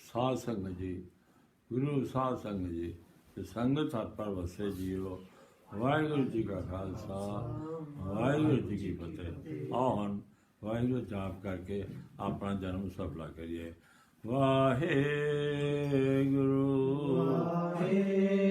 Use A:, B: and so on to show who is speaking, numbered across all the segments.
A: ਸਾਧ ਸੰਗਤ ਜੀ, ਗੁਰੂ ਸਾਧ ਸੰਗਤ ਜੀ, ਤੇ ਸੰਗਤ ਹੱਥ ਪਰ ਵਸੇ ਜੀਓ। ਵਾਹਿਗੁਰੂ ਜੀ ਕਾ ਖਾਲਸਾ, ਵਾਹਿਗੁਰੂ ਜੀ ਕੀ ਫਤਿਹ। ਆਓ ਹੁਣ ਵਾਹਿਗੁਰੂ ਜਾਪ ਕਰਕੇ ਆਪਣਾ ਜਨਮ ਸਫਲਾ ਕਰੀਏ। ਵਾਹਿਗੁਰੂ। ਵਾਹਿਗੁਰੂ।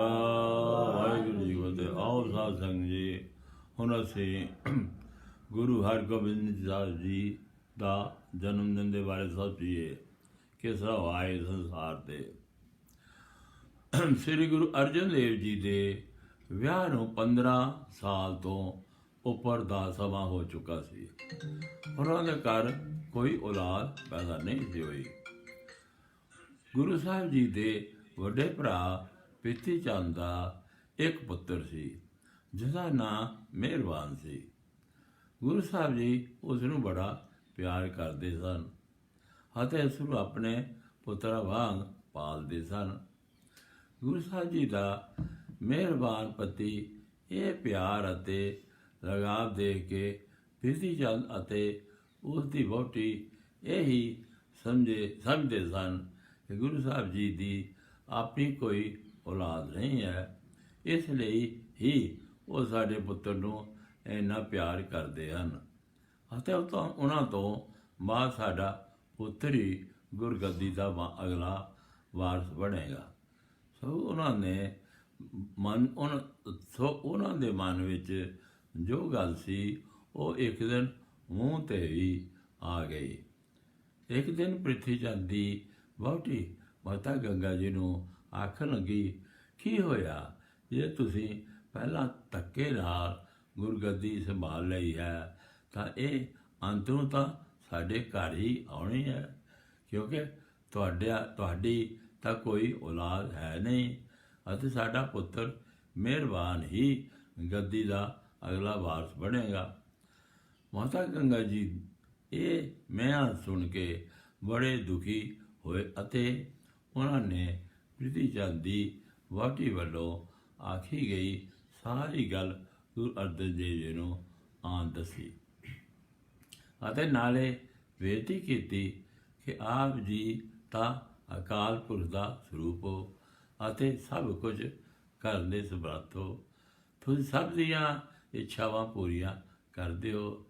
A: ਵਾਹਿਗੁਰੂ ਜੀ ਕੀ ਫਤਿਹ ਆਓ ਸਾਧ ਸੰਗਤ ਜੀ, ਹੁਣ ਅਸੀਂ ਗੁਰੂ ਹਰਗੋਬਿੰਦ ਸਾਹਿਬ ਜੀ ਦਾ ਜਨਮ ਦਿਨ ਦੇ ਬਾਰੇ ਸੋਚੀਏ ਕਿਸ ਤਰ੍ਹਾਂ ਆਏ ਸੰਸਾਰ ਤੇ। ਸ੍ਰੀ ਗੁਰੂ ਅਰਜਨ ਦੇਵ ਜੀ ਦੇ ਵਿਆਹ ਨੂੰ 15 ਸਾਲ ਤੋਂ ਉੱਪਰ ਦਾ ਸਮਾਂ ਹੋ ਚੁੱਕਾ ਸੀ। ਉਹਨਾਂ ਦੇ ਘਰ ਕੋਈ ਔਲਾਦ ਪੈਦਾ ਨਹੀਂ ਸੀ ਹੋਈ। ਗੁਰੂ ਸਾਹਿਬ ਜੀ ਦੇ ਵੱਡੇ ਭਰਾ ਪ੍ਰੀਤੀ ਚੰਦ ਦਾ ਇੱਕ ਪੁੱਤਰ ਸੀ ਜਿਸ ਦਾ ਨਾਂ ਮਿਹਰਬਾਨ ਸੀ। ਗੁਰੂ ਸਾਹਿਬ ਜੀ ਉਸ ਨੂੰ ਬੜਾ ਪਿਆਰ ਕਰਦੇ ਸਨ ਅਤੇ ਉਸ ਨੂੰ ਆਪਣੇ ਪੁੱਤਰਾਂ ਵਾਂਗ ਪਾਲਦੇ ਸਨ। ਗੁਰੂ ਸਾਹਿਬ ਜੀ ਦਾ ਮਿਹਰਬਾਨ ਪਤੀ ਇਹ ਪਿਆਰ ਅਤੇ ਲਗਾਵ ਦੇਖ ਕੇ ਪ੍ਰੀਤੀ ਚੰਦ ਅਤੇ ਉਸ ਦੀ ਵਹੁਟੀ ਇਹੀ ਸਮਝੇ, ਸਮਝਦੇ ਸਨ ਗੁਰੂ ਸਾਹਿਬ ਜੀ ਦੀ ਆਪਣੀ ਕੋਈ ਔਲਾਦ ਨਹੀਂ ਹੈ। ਇਸ ਲਈ ਹੀ ਉਹ ਸਾਡੇ ਪੁੱਤਰ ਨੂੰ ਇੰਨਾ ਪਿਆਰ ਕਰਦੇ ਹਨ। ਅਤੇ ਉਹ ਤੋਂ ਉਹਨਾਂ ਤੋਂ ਬਾਅਦ ਸਾਡਾ ਪੁੱਤਰ ਹੀ ਗੁਰਗੱਦੀ ਦਾ ਅਗਲਾ ਵਾਰਸ ਬਣੇਗਾ। ਸੋ ਉਹਨਾਂ ਨੇ ਮਨ, ਉਹਨਾਂ, ਸੋ ਉਹਨਾਂ ਦੇ ਮਨ ਵਿੱਚ ਜੋ ਗੱਲ ਸੀ, ਉਹ ਇੱਕ ਦਿਨ ਮੂੰਹ ਤੇ ਵੀ ਆ ਗਈ। ਇੱਕ ਦਿਨ ਪ੍ਰਿਥੀ ਚੰਦ ਦੀ ਬਹੁਤੀ ਮਾਤਾ ਗੰਗਾ ਜੀ ਨੂੰ ਆਖਣ ਲੱਗੀ ਕੀ ਹੋਇਆ? ਜੇ ਤੁਸੀਂ ਪਹਿਲਾਂ ਧੱਕੇ ਨਾਲ ਗੁਰਗੱਦੀ ਸੰਭਾਲ ਲਈ ਹੈ, ਤਾਂ ਇਹ ਅੰਤੋਂ ਤਾਂ ਸਾਡੇ ਘਰ ਹੀ ਆਉਣੀ ਹੈ, ਕਿਉਂਕਿ ਤੁਹਾਡਿਆ, ਤੁਹਾਡੀ ਤਾਂ ਕੋਈ ਔਲਾਦ ਹੈ ਨਹੀਂ ਅਤੇ ਸਾਡਾ ਪੁੱਤਰ ਮਿਹਰਬਾਨ ਹੀ ਗੱਦੀ ਦਾ ਅਗਲਾ ਵਾਰਸ ਬਣੇਗਾ। ਮਾਤਾ ਗੰਗਾ ਜੀ, ਇਹ ਮੈਂ ਸੁਣ ਕੇ ਬੜੇ ਦੁਖੀ ਹੋਏ ਅਤੇ ਉਹਨਾਂ ਨੇ ਪ੍ਰੀਤੀ ਚੰਦ ਦੀ ਵਾਟੀ ਵੱਲੋਂ ਆਖੀ ਗਈ ਸਾਰੀ ਗੱਲ ਗੁਰੂ ਅਰਜਨ ਦੇਵ ਜੀ ਨੂੰ ਆਨ ਦੱਸੀ। ਅਤੇ ਨਾਲੇ ਬੇਨਤੀ ਕੀਤੀ ਕਿ ਆਪ ਜੀ ਤਾਂ ਅਕਾਲ ਪੁਰਖ ਦਾ ਸਰੂਪ ਹੋ ਅਤੇ ਸਭ ਕੁਝ ਕਰਨ ਦੇ ਸਮਰੱਥ ਹੋ। ਤੁਸੀਂ ਸਭ ਦੀਆਂ ਇੱਛਾਵਾਂ ਪੂਰੀਆਂ ਕਰਦੇ ਹੋ।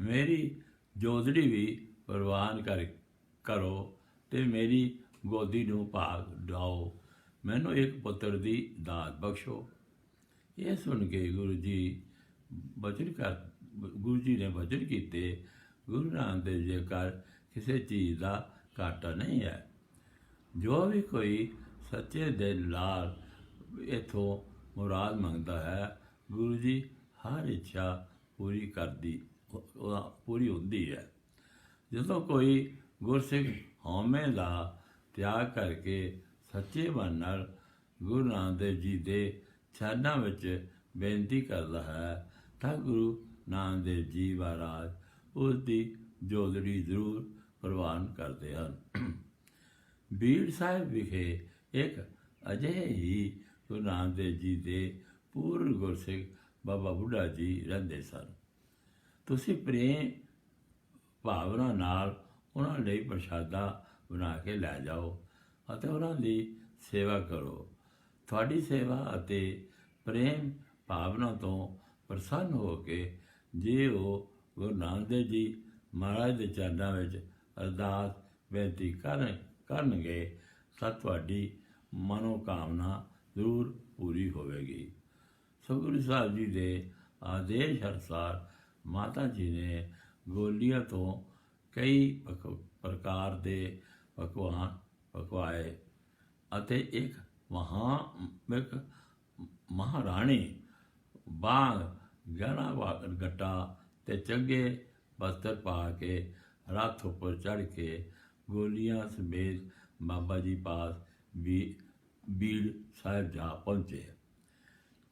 A: ਮੇਰੀ ਜੋਦੜੀ ਵੀ ਪ੍ਰਵਾਨ ਕਰ ਕਰੋ ਤੇ ਮੇਰੀ ਗੋਦੀ ਨੂੰ ਭਾਗ ਡਾਓ। ਮੈਨੂੰ ਇੱਕ ਪੁੱਤਰ ਦੀ ਦਾਤ ਬਖਸ਼ੋ। ਇਹ ਸੁਣ ਕੇ ਗੁਰੂ ਜੀ ਬਚਨ ਕਰ ਗੁਰੂ ਜੀ ਨੇ ਬਚਨ ਕੀਤੇ, ਗੁਰੂ ਨਾਨਕ ਦੇਵ ਜੀ ਕਰ ਕਿਸੇ ਚੀਜ਼ ਦਾ ਘਾਟਾ ਨਹੀਂ ਹੈ। ਜੋ ਵੀ ਕੋਈ ਸੱਚੇ ਦਿਲ ਨਾਲ ਇਥੋਂ ਮੁਰਾਦ ਮੰਗਦਾ ਹੈ, ਗੁਰੂ ਜੀ ਹਰ ਇੱਛਾ ਪੂਰੀ ਕਰਦੀ ਪੂਰੀ ਹੁੰਦੀ ਹੈ। ਜਦੋਂ ਕੋਈ ਗੁਰਸਿੱਖ ਹਉਮੈ ਦਾ ਤਿਆਗ ਕਰਕੇ ਸੱਚੇ ਮਨ ਨਾਲ ਗੁਰੂ ਨਾਨਕ ਦੇਵ ਜੀ ਦੇ ਚਰਨਾਂ ਵਿੱਚ ਬੇਨਤੀ ਕਰਦਾ ਹੈ, ਤਾਂ ਗੁਰੂ ਨਾਨਕ ਦੇਵ ਜੀ ਮਹਾਰਾਜ ਉਸ ਦੀ ਜੋਦੜੀ ਜ਼ਰੂਰ ਪ੍ਰਵਾਨ ਕਰਦੇ ਹਨ। ਬੀੜ ਸਾਹਿਬ ਵਿਖੇ ਇੱਕ ਅਜਿਹੇ ਹੀ ਗੁਰੂ ਨਾਨਕ ਦੇਵ ਜੀ ਦੇ ਪੂਰਨ ਗੁਰਸਿੱਖ ਬਾਬਾ ਬੁੱਢਾ ਜੀ ਰਹਿੰਦੇ ਸਨ। ਤੁਸੀਂ ਪ੍ਰੇਮ ਭਾਵਨਾ ਨਾਲ ਉਹਨਾਂ ਲਈ ਪ੍ਰਸ਼ਾਦਾ ਬਣਾ ਕੇ ਲੈ ਜਾਓ। ਅਤੇ ਉਹਨਾਂ ਦੀ ਸੇਵਾ ਕਰੋ। ਤੁਹਾਡੀ ਸੇਵਾ ਅਤੇ ਪ੍ਰੇਮ ਭਾਵਨਾ ਤੋਂ ਪ੍ਰਸੰਨ ਹੋ ਕੇ ਜੇ ਉਹ ਗੁਰੂ ਨਾਨਕ ਦੇਵ ਜੀ ਮਹਾਰਾਜ ਦੇ ਚਰਨਾਂ ਵਿੱਚ ਅਰਦਾਸ ਬੇਨਤੀ ਕਰਨ, ਕਰਨਗੇ, ਤਾਂ ਤੁਹਾਡੀ ਮਨੋਕਾਮਨਾ ਜ਼ਰੂਰ ਪੂਰੀ ਹੋਵੇਗੀ। ਸਤਿਗੁਰੂ ਸਾਹਿਬ ਜੀ ਦੇ ਆਦੇਸ਼ ਅਨੁਸਾਰ ਮਾਤਾ ਜੀ ਨੇ ਗੋਲੀਆਂ ਤੋਂ ਕਈ ਪ੍ਰਕਾਰ ਦੇ ਪਕਵਾਨ ਪਕਵਾਏ ਅਤੇ ਇੱਕ ਮਹਾ, ਇੱਕ ਮਹਾਰਾਣੀ ਬਾਗ ਗਹਿਣਾ ਵਾ- ਗੱਟਾ ਤੇ ਚੰਗੇ ਬਸਤਰ ਪਾ ਕੇ ਰੱਥ ਉੱਪਰ ਚੜ ਕੇ ਗੋਲੀਆਂ ਸਮੇਤ ਬਾਬਾ ਜੀ ਪਾਸ ਵੀ ਬੀੜ ਸਾਹਿਬ ਜਾ ਪਹੁੰਚੇ।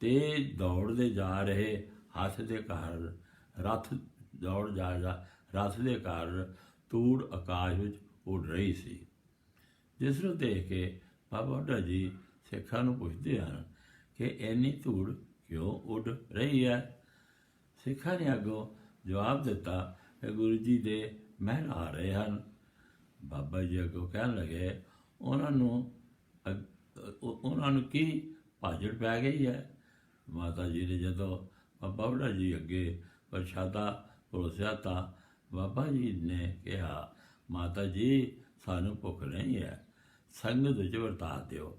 A: ਤੇ ਦੌੜਦੇ ਜਾ ਰਹੇ ਹੱਥ ਦੇ ਕਾਰਨ ਰੱਥ ਦੌੜ ਜਾ ਜਾ, ਰਥ ਦੇ ਕਾਰਨ ਤੂੜ ਆਕਾਸ਼ ਵਿੱਚ ਉੱਡ ਰਹੀ ਸੀ। ਜਿਸ ਨੂੰ ਦੇਖ ਕੇ ਬਾਬਾ ਬੁੱਢਾ ਜੀ ਸਿੱਖਾਂ ਨੂੰ ਪੁੱਛਦੇ ਹਨ ਕਿ ਇੰਨੀ ਧੂੜ ਕਿਉਂ ਉੱਡ ਰਹੀ ਹੈ? ਸਿੱਖਾਂ ਨੇ ਅੱਗੋਂ ਜਵਾਬ ਦਿੱਤਾ ਕਿ ਗੁਰੂ ਜੀ ਦੇ ਮਹਿਲ ਆ ਰਹੇ ਹਨ। ਬਾਬਾ ਜੀ ਅੱਗੋਂ ਕਹਿਣ ਲੱਗੇ, ਉਹਨਾਂ ਨੂੰ ਅ- ਉਹਨਾਂ ਨੂੰ ਕੀ ਭਾਜੜ ਪੈ ਗਈ ਹੈ? ਮਾਤਾ ਜੀ ਨੇ ਜਦੋਂ ਬਾਬਾ ਬੁੱਢਾ ਜੀ ਅੱਗੇ ਪ੍ਰਸ਼ਾਦਾ ਪਰੋਸਿਆ ਤਾਂ ਬਾਬਾ ਜੀ ਨੇ ਕਿਹਾ, ਮਾਤਾ ਜੀ, ਸਾਨੂੰ ਭੁੱਖ ਨਹੀਂ ਹੈ। ਸੰਗਤ ਵਿੱਚ ਵਰਤਾ ਦਿਓ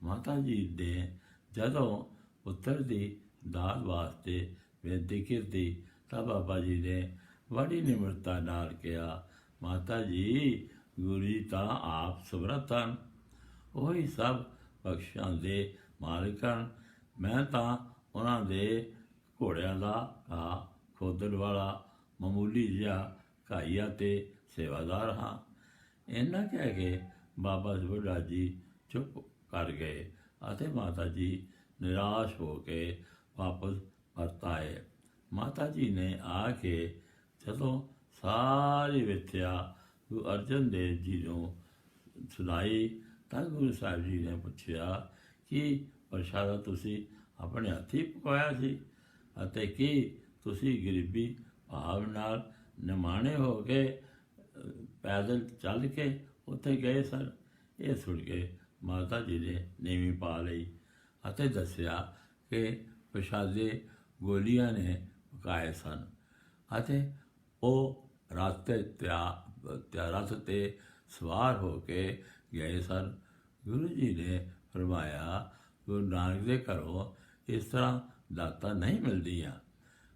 A: ਮਾਤਾ ਜੀ ਨੇ ਜਦੋਂ ਪੁੱਤਰ ਦੀ ਦਾਤ ਵਾਸਤੇ ਬੇਨਤੀ ਕੀਤੀ ਤਾਂ ਬਾਬਾ ਜੀ ਨੇ ਬੜੀ ਨਿਮਰਤਾ ਨਾਲ ਕਿਹਾ ਮਾਤਾ ਜੀ ਗੁਰੂ ਜੀ ਤਾਂ ਆਪ ਸਮਰੱਥ ਹਨ ਉਹੀ ਸਭ ਬਖਸ਼ਾਂ ਦੇ ਮਾਲਕ ਹਨ ਮੈਂ ਤਾਂ ਉਹਨਾਂ ਦੇ ਘੋੜਿਆਂ ਦਾ ਆ ਖੋਦਣ ਵਾਲਾ ਮਾਮੂਲੀ ਜਿਹਾ ਘਾਈਆ ਤੇ ਸੇਵਾਦਾਰ ਹਾਂ ਇਹਨਾਂ ਕਹਿ ਕੇ ਬਾਬਾ ਬੁੱਢਾ ਜੀ ਚੁੱਪ ਕਰ ਗਏ ਅਤੇ ਮਾਤਾ ਜੀ ਨਿਰਾਸ਼ ਹੋ ਕੇ ਵਾਪਸ ਪਰਤ ਆਏ। ਮਾਤਾ ਜੀ ਨੇ ਆ ਕੇ ਜਦੋਂ ਸਾਰੀ ਵਿਥਿਆ ਗੁਰੂ ਅਰਜਨ ਦੇਵ ਜੀ ਨੂੰ ਸੁਣਾਈ ਤਾਂ ਗੁਰੂ ਸਾਹਿਬ ਜੀ ਨੇ ਪੁੱਛਿਆ ਕਿ ਪ੍ਰਸ਼ਾਦਾ ਤੁਸੀਂ ਆਪਣੇ ਹੱਥੀਂ ਪਕਾਇਆ ਸੀ ਅਤੇ ਕੀ ਤੁਸੀਂ ਗਰੀਬੀ ਭਾਵ ਨਾਲ ਨਿਮਾਣੇ ਹੋ ਕੇ ਪੈਦਲ ਚੱਲ ਕੇ ਉੱਥੇ ਗਏ ਸਨ। ਇਹ ਸੁਣ ਕੇ ਮਾਤਾ ਜੀ ਨੇ ਨੀਵੀਂ ਪਾ ਲਈ ਅਤੇ ਦੱਸਿਆ ਕਿ ਪ੍ਰਸ਼ਾਦੇ ਗੋਲੀਆਂ ਨੇ ਪਕਾਏ ਸਨ ਅਤੇ ਉਹ ਰਾਤੇ ਤਿਆ ਰਥ ਤੇ ਸਵਾਰ ਹੋ ਕੇ ਗਏ ਸਨ। ਗੁਰੂ ਜੀ ਨੇ ਫਰਮਾਇਆ, ਗੁਰੂ ਨਾਨਕ ਦੇ ਘਰੋਂ ਇਸ ਤਰ੍ਹਾਂ ਦਾਤਾਂ ਨਹੀਂ ਮਿਲਦੀਆਂ।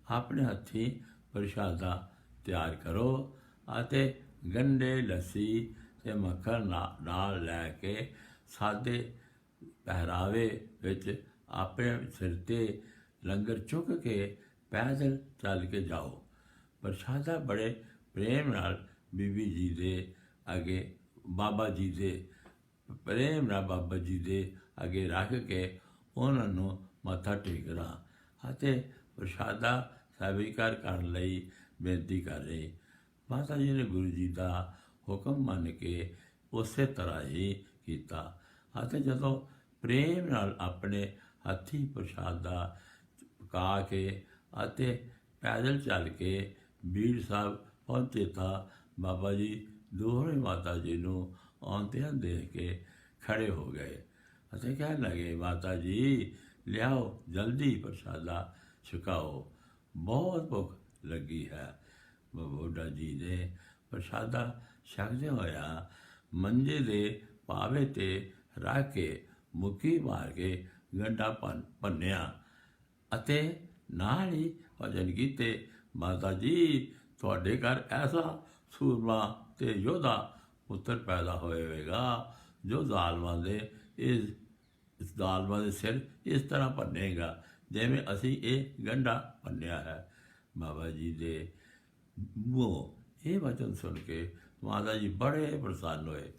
A: ਆਪਣੇ ਹੱਥੀਂ ਪ੍ਰਸ਼ਾਦਾ ਤਿਆਰ ਕਰੋ ਅਤੇ ਗੰਡੇ ਲੱਸੀ ਤੇ ਮੱਖਣ ਨਾ- ਨਾਲ ਲੈ ਕੇ ਸਾਦੇ ਪਹਿਰਾਵੇ ਵਿੱਚ ਆਪਣੇ ਸਿਰ ਤੇ ਲੰਗਰ ਚੁੱਕ ਕੇ ਪੈਦਲ ਚੱਲ ਕੇ ਜਾਓ। ਪ੍ਰਸ਼ਾਦਾ ਬੜੇ ਪ੍ਰੇਮ ਨਾਲ ਬੀਬੀ ਜੀ ਦੇ ਅੱਗੇ, ਬਾਬਾ ਜੀ ਦੇ ਪ੍ਰੇਮ ਨਾਲ ਬਾਬਾ ਜੀ ਦੇ ਅੱਗੇ ਰੱਖ ਕੇ ਉਹਨਾਂ ਨੂੰ ਮੱਥਾ ਟੇਕਣਾ ਅਤੇ ਪ੍ਰਸ਼ਾਦਾ ਸਵੀਕਾਰ ਕਰਨ ਲਈ ਬੇਨਤੀ ਕਰ ਰਹੇ। ਮਾਤਾ ਜੀ ਨੇ ਗੁਰੂ ਜੀ ਦਾ ਹੁਕਮ ਮੰਨ ਕੇ ਉਸੇ ਤਰ੍ਹਾਂ ਹੀ ਕੀਤਾ। ਅਤੇ ਜਦੋਂ ਪ੍ਰੇਮ ਨਾਲ ਆਪਣੇ ਹੱਥੀ ਪ੍ਰਸ਼ਾਦਾ ਪਕਾ ਕੇ ਅਤੇ ਪੈਦਲ ਚੱਲ ਕੇ ਬੀੜ ਸਾਹਿਬ ਪਹੁੰਚੇ ਤਾਂ ਬਾਬਾ ਜੀ ਦੋਹਰੇ ਮਾਤਾ ਜੀ ਨੂੰ ਆਉਂਦਿਆਂ ਦੇਖ ਕੇ ਖੜੇ ਹੋ ਗਏ ਅਤੇ ਕਹਿਣ ਲੱਗੇ, ਮਾਤਾ ਜੀ, ਲਿਆਓ, ਜਲਦੀ ਪ੍ਰਸ਼ਾਦਾ ਛਕਾਓ। ਬਹੁਤ ਭੁੱਖ ਲੱਗੀ ਹੈ। ਬੋਡਾ ਜੀ ਨੇ ਪ੍ਰਸ਼ਾਦਾ ਛਕਦੇ ਹੋਇਆ ਮੰਜੇ ਦੇ ਪਾਵੇ ਤੇ ਰੱਖ ਕੇ ਮੁੱਕੀ ਮਾਰ ਕੇ ਗੰਡਾ ਭੰਨ ਭੰਨਿਆ ਅਤੇ ਨਾਲ ਹੀ ਭਜਨ ਕੀਤੇ, ਮਾਤਾ ਜੀ, ਤੁਹਾਡੇ ਘਰ ਐਸਾ ਸੂਰਮਾ ਤੇ ਯੋਧਾ ਪੁੱਤਰ ਪੈਦਾ ਹੋਵੇਗਾ ਜੋ ਜ਼ਾਲਮਾਂ ਦੇ ਇਸ ਇਸ ਜ਼ਾਲਮਾਂ ਦੇ ਸਿਰ ਇਸ ਤਰ੍ਹਾਂ ਭੰਨੇਗਾ, ਜਿਵੇਂ ਅਸੀਂ ਇਹ ਗੰਡਾ ਭੰਨਿਆ ਹੈ। ਬਾਬਾ ਜੀ ਦੇ ਮੂੰਹੋਂ ਇਹ ਵਚਨ ਸੁਣ ਕੇ ਮਾਤਾ ਜੀ ਬੜੇ ਪ੍ਰਸੰਨ ਹੋਏ।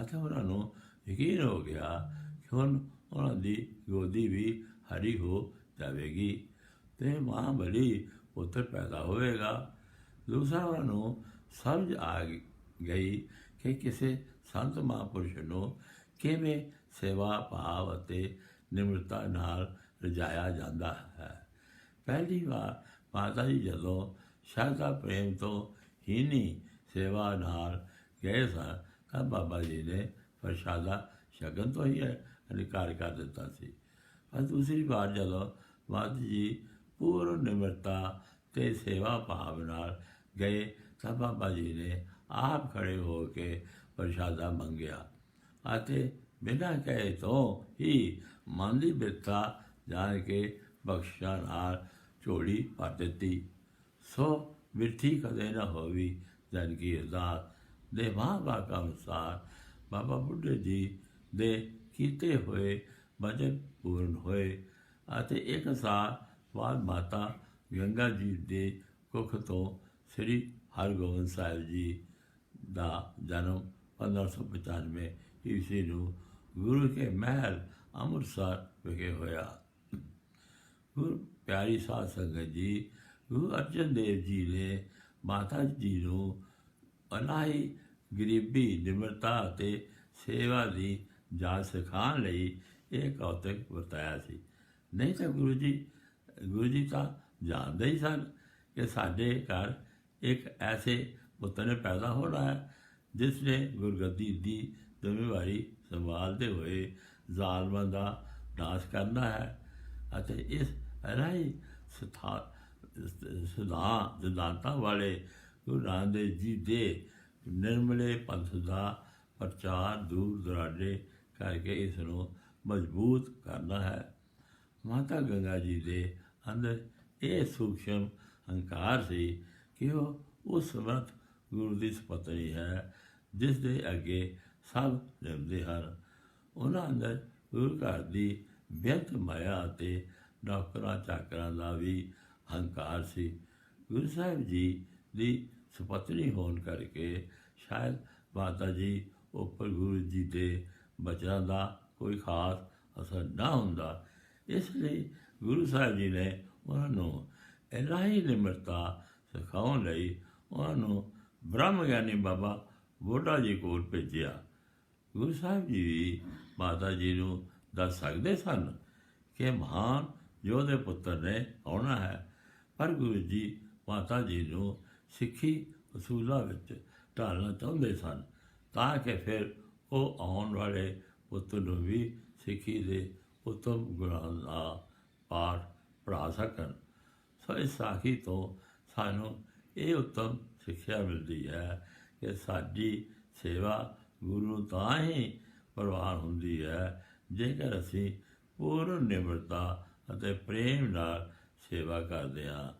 A: ਅਤੇ ਉਹਨਾਂ ਨੂੰ, ਯਕੀਨ ਹੋ ਗਿਆ ਕਿ ਹੁਣ ਉਹਨਾਂ ਦੀ ਗੋਦੀ ਵੀ ਹਰੀ ਹੋ ਜਾਵੇਗੀ ਤੇ ਮਾਂ ਬੜੀ ਪੁੱਤਰ ਪੈਦਾ ਹੋਵੇਗਾ। ਦੂਸਰਾ ਉਹਨਾਂ ਨੂੰ ਸਮਝ ਆ ਗਈ ਕਿ ਕਿਸੇ ਸੰਤ ਮਹਾਂਪੁਰਸ਼ ਨੂੰ ਕਿਵੇਂ ਸੇਵਾ ਭਾਵ ਅਤੇ ਨਿਮਰਤਾ ਨਾਲ ਰਜਾਇਆ ਜਾਂਦਾ ਹੈ। ਪਹਿਲੀ ਵਾਰ ਮਾਤਾ ਜੀ ਜਦੋਂ ਸ਼ਰਧਾ ਪ੍ਰੇਮ ਤੋਂ ਹੀਨੀ ਸੇਵਾ ਨਾਲ ਗਏ ਸਨ ਤਾਂ ਬਾਬਾ ਜੀ ਨੇ ਪ੍ਰਸ਼ਾਦਾ ਸ਼ਗਨ ਤੋਂ ਹੀ ਅਨਿਕਾਰ ਕਰ ਦਿੱਤਾ ਸੀ। ਪਰ ਦੂਸਰੀ ਵਾਰ ਜਦੋਂ ਮਾਤਾ ਜੀ ਪੂਰਨ ਨਿਮਰਤਾ ਤੇ ਸੇਵਾ ਭਾਵ ਨਾਲ ਗਏ, ਤਾਂ ਬਾਬਾ ਜੀ ਨੇ ਆਪ ਖੜੇ ਹੋ ਕੇ ਪ੍ਰਸ਼ਾਦਾ ਮੰਗਿਆ ਅਤੇ ਬਿਨਾਂ ਕਹੇ ਤੋਂ ਹੀ ਮਨ ਦੀ ਬਿਰਤਾ ਜਾਣ ਕੇ ਬਖਸ਼ਾ ਨਾਲ ਝੋਲੀ ਭਰ ਦਿੱਤੀ। ਸੋ ਮਿੱਠੀ ਕਦੇ ਨਾ ਹੋਵੀ ਜਨ ਅਰਦਾਸ ਦੇ ਮਹਾਂਭਾਗ ਅਨੁਸਾਰ ਬਾਬਾ ਬੁੱਢੇ ਜੀ ਦੇ ਕੀਤੇ ਹੋਏ ਵਚਨ ਪੂਰਨ ਹੋਏ ਅਤੇ ਇੱਕ ਸਾਲ ਬਾਅਦ ਮਾਤਾ ਗੰਗਾ ਜੀ ਦੇ ਕੁੱਖ ਤੋਂ ਸ੍ਰੀ ਹਰਗੋਬਿੰਦ ਸਾਹਿਬ ਜੀ ਦਾ ਜਨਮ 1595 ਈਸਵੀ ਨੂੰ ਗੁਰੂ ਕੇ ਮਹਿਲ ਅੰਮ੍ਰਿਤਸਰ ਵਿਖੇ ਹੋਇਆ। ਗੁਰੂ ਪਿਆਰੀ ਸਾਧ ਸੰਗਤ ਜੀ, ਗੁਰੂ ਅਰਜਨ ਦੇਵ ਜੀ ਨੇ ਮਾਤਾ ਜੀ ਨੂੰ ਅਨਾਹੀ ਗਰੀਬੀ, ਨਿਮਰਤਾ ਅਤੇ ਸੇਵਾ ਦੀ ਜਾਚ ਸਿਖਾਉਣ ਲਈ ਇਹ ਕੌਤਕ ਵਰਤਾਇਆ ਸੀ। ਨਹੀਂ ਤਾਂ ਗੁਰੂ ਜੀ ਗੁਰੂ ਜੀ ਤਾਂ ਜਾਣਦੇ ਹੀ ਸਨ ਕਿ ਸਾਡੇ ਘਰ ਇੱਕ ਐਸੇ ਪੁੱਤਰ ਨੇ ਪੈਦਾ ਹੋਣਾ ਹੈ, ਜਿਸ ਨੇ ਗੁਰਗੱਦੀ ਦੀ ਜ਼ਿੰਮੇਵਾਰੀ ਸੰਭਾਲਦੇ ਹੋਏ ਜ਼ਾਲਮਾਂ ਦਾ ਨਾਸ਼ ਕਰਨਾ ਹੈ ਅਤੇ ਇਸ ਰਾਈ ਸਥਾ ਸਿਧਾਂ ਸਿਧਾਂਤਾਂ ਵਾਲੇ ਗੁਰੂ ਨਾਨਕ ਦੇਵ ਜੀ ਦੇ ਨਿਰਮਲੇ ਪੰਥ ਦਾ ਪ੍ਰਚਾਰ ਦੂਰ ਦਰਾਡੇ ਕਰਕੇ ਇਸ ਨੂੰ ਮਜ਼ਬੂਤ ਕਰਨਾ ਹੈ। ਮਾਤਾ ਗੰਗਾ ਜੀ ਦੇ ਅੰਦਰ ਇਹ ਸੂਖਸ਼ਮ ਹੰਕਾਰ ਸੀ ਕਿ ਉਹ ਉਸ ਸਮਰਥ ਗੁਰੂ ਦੀ ਸੁਪਤਨੀ ਹੈ, ਜਿਸ ਦੇ ਅੱਗੇ ਸਭ ਨਿਮਦੇ ਹਨ। ਉਹਨਾਂ ਅੰਦਰ ਗੁਰੂ ਘਰ ਦੀ ਬੇਅੰਤ ਮਾਇਆ ਅਤੇ ਡਾਕਟਰਾਂ ਚਾਕਰਾਂ ਦਾ ਵੀ ਹੰਕਾਰ ਸੀ। ਗੁਰੂ ਸਾਹਿਬ ਜੀ ਦੀ ਸੁਪਤਨੀ ਹੋਣ ਕਰਕੇ ਸ਼ਾਇਦ ਮਾਤਾ ਜੀ ਉੱਪਰ ਗੁਰੂ ਜੀ ਦੇ ਬਚਨਾਂ ਦਾ ਕੋਈ ਖਾਸ ਅਸਰ ਨਾ ਹੁੰਦਾ। ਇਸ ਲਈ ਗੁਰੂ ਸਾਹਿਬ ਜੀ ਨੇ ਉਹਨਾਂ ਨੂੰ ਇਲਾਹੀ ਨਿਮਰਤਾ ਸਿਖਾਉਣ ਲਈ ਉਹਨਾਂ ਨੂੰ ਬ੍ਰਹਮ ਗਿਆਨੀ ਬਾਬਾ ਬੋਢਾ ਜੀ ਕੋਲ ਭੇਜਿਆ। ਗੁਰੂ ਸਾਹਿਬ ਜੀ ਵੀ ਮਾਤਾ ਜੀ ਨੂੰ ਦੱਸ ਸਕਦੇ ਸਨ ਕਿ ਮਹਾਨ ਯੋਧੇ ਪੁੱਤਰ ਨੇ ਆਉਣਾ ਹੈ। ਪਰ ਗੁਰੂ ਜੀ ਮਾਤਾ ਜੀ ਨੂੰ ਸਿੱਖੀ ਅਸੂਲਾਂ ਵਿੱਚ ਢਾਲਣਾ ਚਾਹੁੰਦੇ ਸਨ, ਤਾਂ ਕਿ ਫਿਰ ਉਹ ਆਉਣ ਵਾਲੇ ਪੁੱਤ ਨੂੰ ਵੀ ਸਿੱਖੀ ਦੇ ਉਤਮ ਗੁਣਾਂ ਦਾ ਪਾਠ ਪੜ੍ਹਾ ਸਕਣ। ਸੋ ਇਸ ਸਾਖੀ ਤੋਂ ਸਾਨੂੰ ਇਹ ਉਤਮ ਸਿੱਖਿਆ ਮਿਲਦੀ ਹੈ ਕਿ ਸਾਡੀ ਸੇਵਾ ਗੁਰੂ ਤਾਂ ਹੀ ਪ੍ਰਵਾਨ ਹੁੰਦੀ ਹੈ, ਜੇਕਰ ਅਸੀਂ ਪੂਰਨ ਨਿਮਰਤਾ ਅਤੇ ਪ੍ਰੇਮ ਨਾਲ ਸੇਵਾ ਕਰਦੇ ਹਾਂ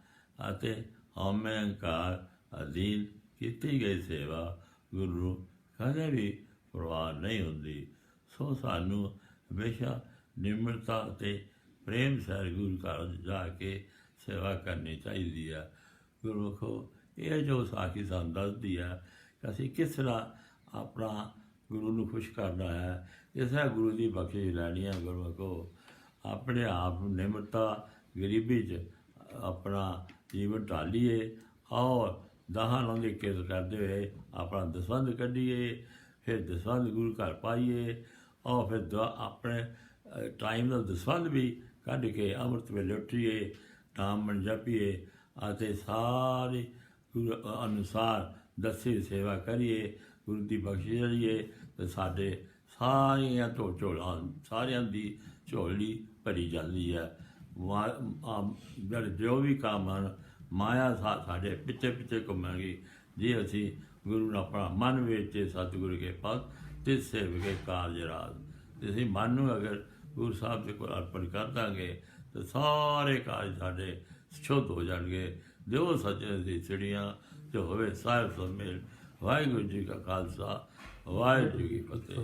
A: ਅਤੇ ਹਉਮੈ ਹੰਕਾਰ ਅਧੀਨ ਕੀਤੀ ਗਈ ਸੇਵਾ ਗੁਰੂ ਕਦੇ ਵੀ ਪ੍ਰਵਾਹ ਨਹੀਂ ਹੁੰਦੀ। ਸੋ ਸਾਨੂੰ ਹਮੇਸ਼ਾ ਨਿਮਰਤਾ ਅਤੇ ਪ੍ਰੇਮ ਸਹਿ ਗੁਰੂ ਘਰ ਜਾ ਕੇ ਸੇਵਾ ਕਰਨੀ ਚਾਹੀਦੀ ਹੈ। ਗੁਰੂ ਕੋ ਇਹ ਜੋ ਸਾਖੀ ਸਾਨੂੰ ਦੱਸਦੀ ਆ ਕਿ ਅਸੀਂ ਕਿਸ ਤਰ੍ਹਾਂ ਆਪਣਾ ਗੁਰੂ ਨੂੰ ਖੁਸ਼ ਕਰਨਾ ਹੈ ਕਿਸ ਤਰ੍ਹਾਂ ਗੁਰੂ ਦੀ ਬਖਸ਼ਿਸ਼ ਲੈਣੀ ਹੈ। ਗੁਰੂ ਕੋ ਆਪਣੇ ਆਪ ਨੂੰ ਨਿਮਰਤਾ ਗਰੀਬੀ 'ਚ ਆਪਣਾ ਜੀਵਨ ਢਾਲੀਏ ਔਰ ਦਹਾਂ ਨੂੰ ਦੇ ਕੇ ਕਰਦੇ ਹੋਏ, ਆਪਣਾ ਦਸਵੰਦ ਕੱਢੀਏ, ਫਿਰ ਦਸਵੰਦ ਗੁਰੂ ਘਰ ਪਾਈਏ ਔਰ ਫਿਰ ਦੁਆ ਆਪਣੇ ਟਾਈਮ ਦਾ ਦਸਵੰਦ ਵੀ ਕੱਢ ਕੇ ਅੰਮ੍ਰਿਤ ਵੇਲੇ ਉੱਠੀਏ ਨਾਮ ਮਨ ਜਪੀਏ, ਅਤੇ ਸਾਰੇ ਗੁਰੂ, ਅਨੁਸਾਰ ਦੱਸੀ ਸੇਵਾ ਕਰੀਏ, ਗੁਰੂ ਦੀ ਬਖਸ਼ਿਸ਼ ਲਈਏ ਤੇ ਸਾਡੇ ਸਾਰੀਆਂ ਝੋ ਝੋਲਾਂ, ਸਾਰਿਆਂ ਦੀ ਝੋਲੀ ਭਰੀ ਜਾਂਦੀ ਹੈ। ਜਿਹੜੇ ਜੋ ਵੀ ਕੰਮ ਹਨ, ਮਾਇਆ ਸਾ- ਸਾਡੇ ਪਿੱਛੇ ਪਿੱਛੇ ਘੁੰਮਾਂਗੀ ਜੇ ਅਸੀਂ ਗੁਰੂ ਨੂੰ ਆਪਣਾ ਮਨ ਵੇਚੇ ਸਤਿਗੁਰੂ ਕੇ ਪਾਸ ਤਿਸ ਸੇਵਕੇ ਕਾਰਜ ਰਾਜ। ਤੇ ਅਸੀਂ ਮਨ ਨੂੰ ਅਗਰ ਗੁਰੂ ਸਾਹਿਬ ਦੇ ਕੋਲ ਅਰਪਣ ਕਰ ਦਾਂਗੇ, ਤੇ ਸਾਰੇ ਕਾਰਜ ਸਾਡੇ ਸ਼ੁੱਧ ਹੋ ਜਾਣਗੇ। ਦਿਓ ਸੱਚੇ ਦੀ ਸਿੜੀਆਂ ਜੋ ਹੋਵੇ ਸਾਹਿਬ ਸੁਮੇਲ। ਵਾਹਿਗੁਰੂ ਜੀ ਕਾ ਖਾਲਸਾ, ਵਾਹਿਗੁਰੂ ਜੀ ਕੀ ਫਤਿਹ।